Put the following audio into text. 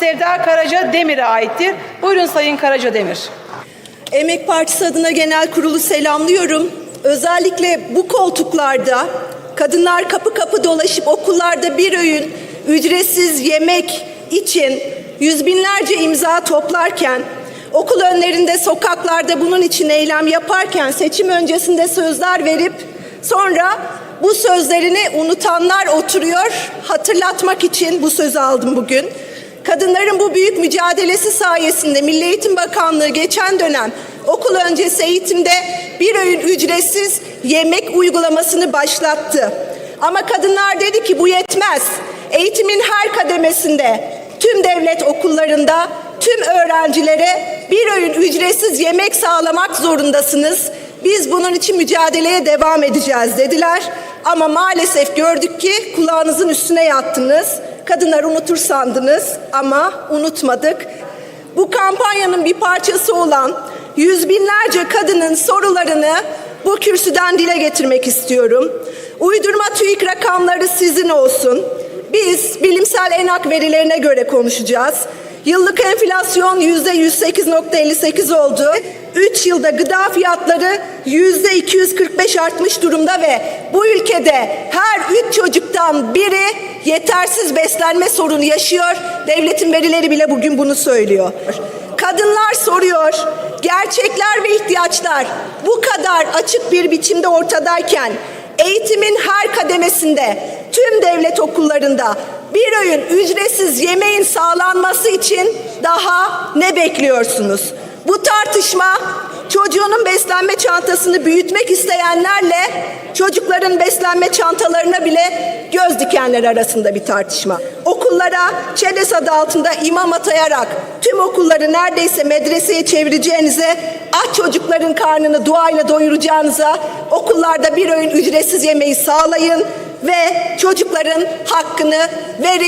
Sevda Karaca Demir'e aittir. Buyurun Sayın Karaca Demir. Emek Partisi adına genel kurulu selamlıyorum. Özellikle bu koltuklarda kadınlar kapı kapı dolaşıp okullarda bir öğün ücretsiz yemek için yüz binlerce imza toplarken, okul önlerinde sokaklarda bunun için eylem yaparken seçim öncesinde sözler verip sonra bu sözlerini unutanlar oturuyor. Hatırlatmak için bu sözü aldım bugün. Kadınların bu büyük mücadelesi sayesinde Milli Eğitim Bakanlığı geçen dönem okul öncesi eğitimde bir öğün ücretsiz yemek uygulamasını başlattı. Ama kadınlar dedi ki bu yetmez. Eğitimin her kademesinde, tüm devlet okullarında, tüm öğrencilere bir öğün ücretsiz yemek sağlamak zorundasınız. Biz bunun için mücadeleye devam edeceğiz dediler. Ama maalesef gördük ki kulağınızın üstüne yattınız. Kadınlar unutur sandınız ama unutmadık. Bu kampanyanın bir parçası olan yüz binlerce kadının sorularını bu kürsüden dile getirmek istiyorum. Uydurma TÜİK rakamları sizin olsun. Biz bilimsel enak verilerine göre konuşacağız. Yıllık enflasyon yüzde 108.58 oldu. 3 yılda gıda fiyatları yüzde 245 artmış durumda ve bu ülkede her üç çocuktan biri yetersiz beslenme sorunu yaşıyor. Devletin verileri bile bugün bunu söylüyor. Kadınlar soruyor. Gerçekler ve ihtiyaçlar bu kadar açık bir biçimde ortadayken eğitimin her kademesinde tüm devlet okullarında bir öğün ücretsiz yemeğin sağlanması için daha ne bekliyorsunuz? Bu tartışma çocuğunun beslenme çantasını büyütmek isteyenlerle çocukların beslenme çantalarına bile göz dikenler arasında bir tartışma. Okullara ÇEDES adı altında imam atayarak tüm okulları neredeyse medreseye çevireceğinize, aç çocukların karnını duayla doyuracağınıza okullarda bir öğün ücretsiz yemeği sağlayın ve çocukların hakkını verin.